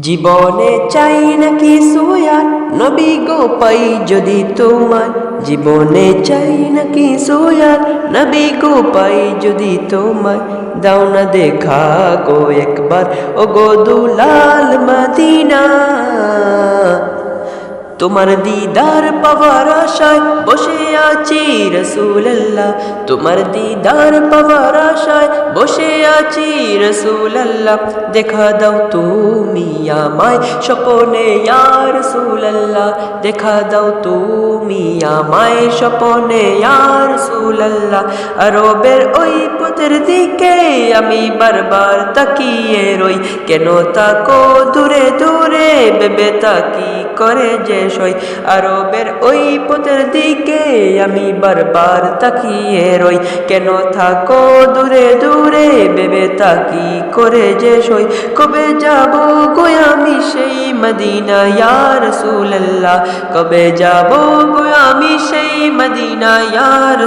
জীবনে চাই নাকি সোয়ার? নবী গো পাই যদি তোমার। জীবনে চাই নাকি সোয়ার? নবী গো পাই যদি তোমার। দাও না দেখা গো একবার। ও গো দুলাল মদিনা। তোমার দিদার পাওয়ার আশায় বসে আছি রসুল্লাহ তোমার দিদার পাওয়ার আশায় বসে আছি রসুল্লাহ দেখা দাও তুমি আমায় স্বপনে ইয়ার রসুল্লাহ দেখা দাও তুমি আমায় স্বপনে ইয়ার রসুল্লাহ আরবের ওই পথের দিকে আমি বারবার তাকিয়ে রই। কেন তাকো দূরে দূরে বেবে তাকি করে যে সই। আরবের ওই পথের দিকে আমি বারবার তাকিয়ে রই। কেন থাকো দূরে দূরে বেবে তাকি করে যে সই। কবে যাব গো আমি সেই মদিনা ইয়ার রসুল্লাহ কবে যাব গো আমি সেই মদিনা ইয়ার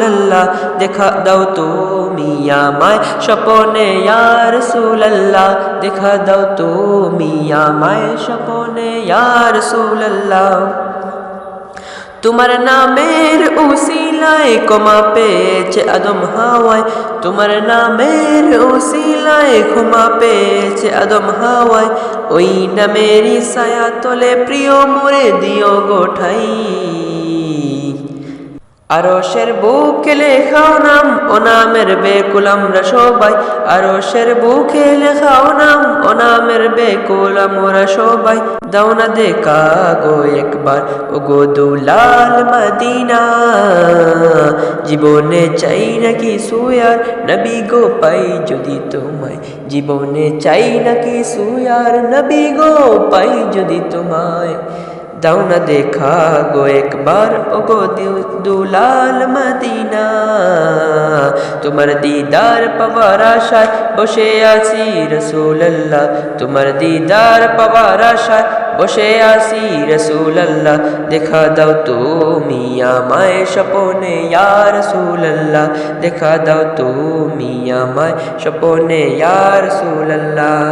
রসুল্লাহ দেখা দাও তুমি আমায় স্বপনে ইয়ার রসুল্লাহ দেখা দাও তুমি আমায় স্বপনে ইয়ার রসুল্লাহ তোমার নামের উসিলায় কমা পেয়েছে আদম হাওয়ায়, তোমার নামের উসিলায় ক্ষমা পেয়েছে আদম হাওয়ায়, ওই নামেরই সায়া তলে প্রিয় মোরে দিও গোঠাই আরশের বুকে লেখাও নাম, ও নামের বেকুল আমরা সবাই। আরশের বুকে লেখাও নাম, ও নামের বেকুল আমরা সবাই। দাও না দেখা গো একবার ও গো দুলাল মদিনা। জীবনে চাই নাকি সুয়ার নবী গো পাই যদি তোমায়। জীবনে চাই নাকি সুয়ার নবী গো পাই যদি তোমায়। দাও না দেখা গো একবার। ও গো দুলাল মদিনা, তোমার দিদার পাওয়ার আশায় বসে আছি রসুল্লাহ তোমার দিদার পাওয়ার আশায় বসে আছি রসুল্লাহ দেখা দাও তুমি আমায় স্বপনে, ইয়া রসুল্লাহ দেখা দাও তুমি আমায় স্বপনে, ইয়া রসুল্লাহ